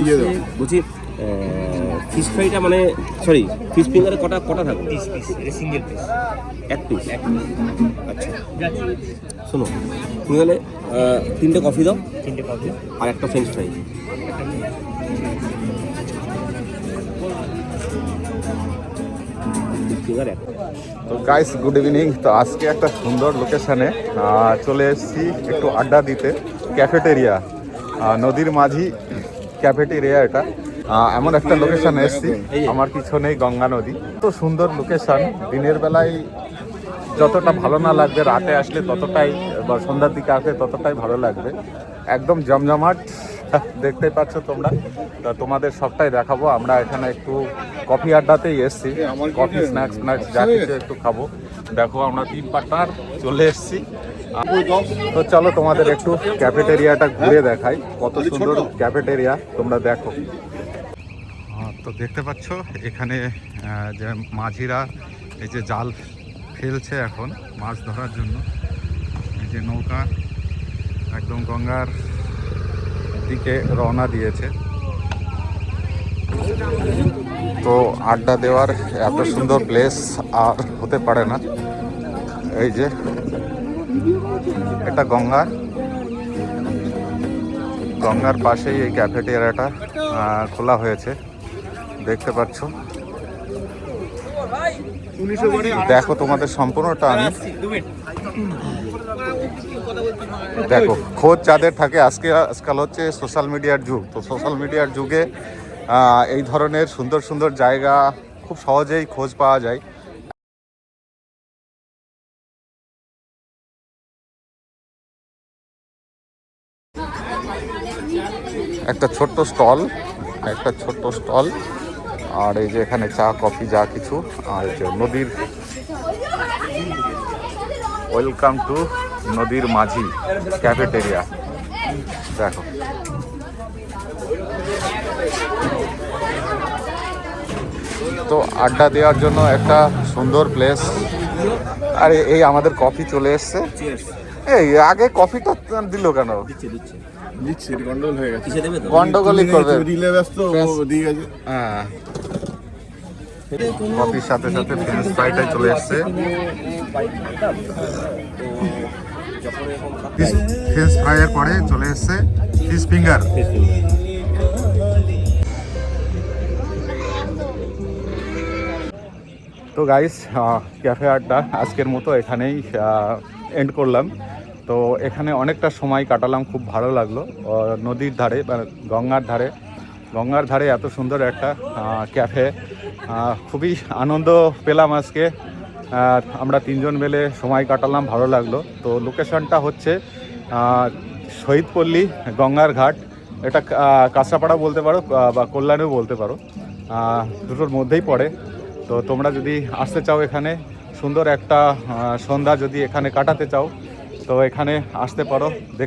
ইয়ে বলছি ফিশ ফ্রাইটা মানে সরি ফিশ ফিঙ্গারে কটা কটা থাকবে? পিস পিস এটা সিঙ্গেল পিস এক পিস আচ্ছা। শোনো তুমি তাহলে তিনটে কফি দাও। তিনটে কপি আর একটা French fry guys good evening তো আজকে একটা সুন্দর লোকেশনে চলে এসেছি একটু আড্ডা দিতে। ক্যাফেটেরিয়া নদীর মাঝি ক্যাফেটেরিয়া এটা। এমন একটা লোকেশন এসেছি, আমার পিছনেই গঙ্গা নদী। তো সুন্দর লোকেশন দিনের বেলায় যতটা ভালো না লাগবে, রাতে আসলে ততটাই, বা সন্ধ্যার দিকে আসলে ততটাই ভালো লাগবে। একদম জমজমাট, দেখতে পাচ্ছ তোমরা। তা তোমাদের সবটাই দেখাবো, আমরা এখানে একটু কফি আড্ডাতেই এসেছি। কফি, স্ন্যাক্স স্ন্যাক্স, যা কিছু একটু খাব। দেখো, আমরা তিন পার্টনার চলে এসেছি। তো চলো তোমাদের একটু ক্যাফেটেরিয়াটা ঘুরে দেখাই। কত সুন্দর ক্যাফেটেরিয়া তোমরা দেখো। তো দেখতে পাচ্ছ এখানে যে মাঝিরা এই যে জাল ফেলছে এখন মাছ ধরার জন্য। এই যে নৌকা একদম গঙ্গার দিকে রওনা দিয়েছে। তো আড্ডা দেওয়ার এত সুন্দর প্লেস আর হতে পারে না। এই যে এটা গঙ্গা গঙ্গার পাশেই এই ক্যাফেটেরিয়াটা খোলা হয়েছে। দেখতে পাচ্ছ? দেখো তোমাদের সম্পূর্ণটা আমি। দেখো, খোঁজ যাদের থাকে, আজকে, আজকাল হচ্ছে সোশ্যাল মিডিয়ার যুগ। তো সোশ্যাল মিডিয়ার যুগে এই ধরনের সুন্দর সুন্দর জায়গা খুব সহজেই খোঁজ পাওয়া যায়। একটা ছোট্ট স্টল, একটা ছোট্ট স্টল, আর এই যে এখানে চা, কফি, যা কিছু, আর যে নদীর ওয়েলকাম টু নদীর মাঝি ক্যাফেটেরিয়া দেখো। তো আড্ডা দেওয়ার জন্য একটা সুন্দর প্লেস আরে, এই আমাদের কফি চলে এসছে। এই আগে কফিটা দিল কেন? দিচ্ছে দিচ্ছে। দিচ্ছি গন্ডগোল হয়ে গেছে। দেবে তো? গন্ডগোলই করবে। রিলে ব্যস্ত ও দিয়ে গেছে। হ্যাঁ। কফির সাথে সাথে ফ্রেঞ্চ ফ্রাইটাই চলে এসছে। ফ্রেঞ্চ ফ্রাইয়ের পরে চলে এসছে। ফিশ ফিঙ্গার তো গাইস ক্যাফে আড্ডা আজকের মতো এখানেই এন্ড করলাম। তো এখানে অনেকটা সময় কাটালাম খুব ভালো লাগল। নদীর ধারে মানে গঙ্গার ধারে গঙ্গার ধারে এত সুন্দর একটা ক্যাফে খুবই আনন্দ পেলাম আজকে। আর আমরা তিনজন মিলে সময় কাটালাম ভালো লাগল। তো লোকেশনটা হচ্ছে শহীদপল্লী গঙ্গার ঘাট। এটা আহ, কাঁচরাপাড়া বলতে পারো বা কল্যাণেও বলতে পারো। দুটোর মধ্যেই পড়ে। তো তোমরা যদি আসতে চাও এখানে, সুন্দর একটা সন্ধ্যা যদি এখানে কাটাতে চাও, তো এখানে আসতে পারো। দেখ